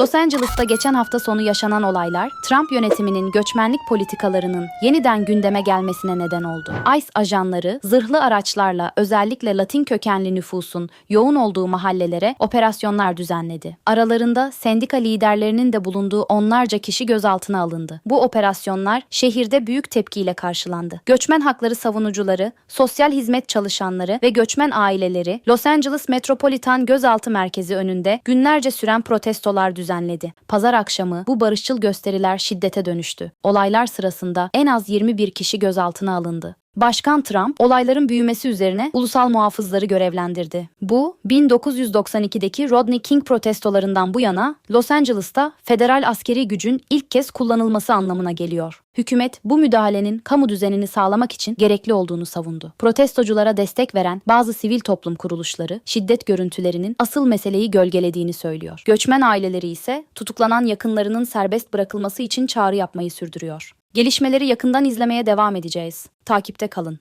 Los Angeles'ta geçen hafta sonu yaşanan olaylar, Trump yönetiminin göçmenlik politikalarının yeniden gündeme gelmesine neden oldu. ICE ajanları zırhlı araçlarla özellikle Latin kökenli nüfusun yoğun olduğu mahallelere operasyonlar düzenledi. Aralarında sendika liderlerinin de bulunduğu onlarca kişi gözaltına alındı. Bu operasyonlar şehirde büyük tepkiyle karşılandı. Göçmen hakları savunucuları, sosyal hizmet çalışanları ve göçmen aileleri Los Angeles Metropolitan Gözaltı Merkezi önünde günlerce süren protestolar düzenledi. Pazar akşamı bu barışçıl gösteriler şiddete dönüştü. Olaylar sırasında en az 21 kişi gözaltına alındı. Başkan Trump olayların büyümesi üzerine ulusal muhafızları görevlendirdi. Bu 1992'deki Rodney King protestolarından bu yana Los Angeles'ta federal askeri gücün ilk kez kullanılması anlamına geliyor. Hükümet bu müdahalenin kamu düzenini sağlamak için gerekli olduğunu savundu. Protestoculara destek veren bazı sivil toplum kuruluşları şiddet görüntülerinin asıl meseleyi gölgelediğini söylüyor. Göçmen aileleri ise tutuklanan yakınlarının serbest bırakılması için çağrı yapmayı sürdürüyor. Gelişmeleri yakından izlemeye devam edeceğiz. Takipte kalın.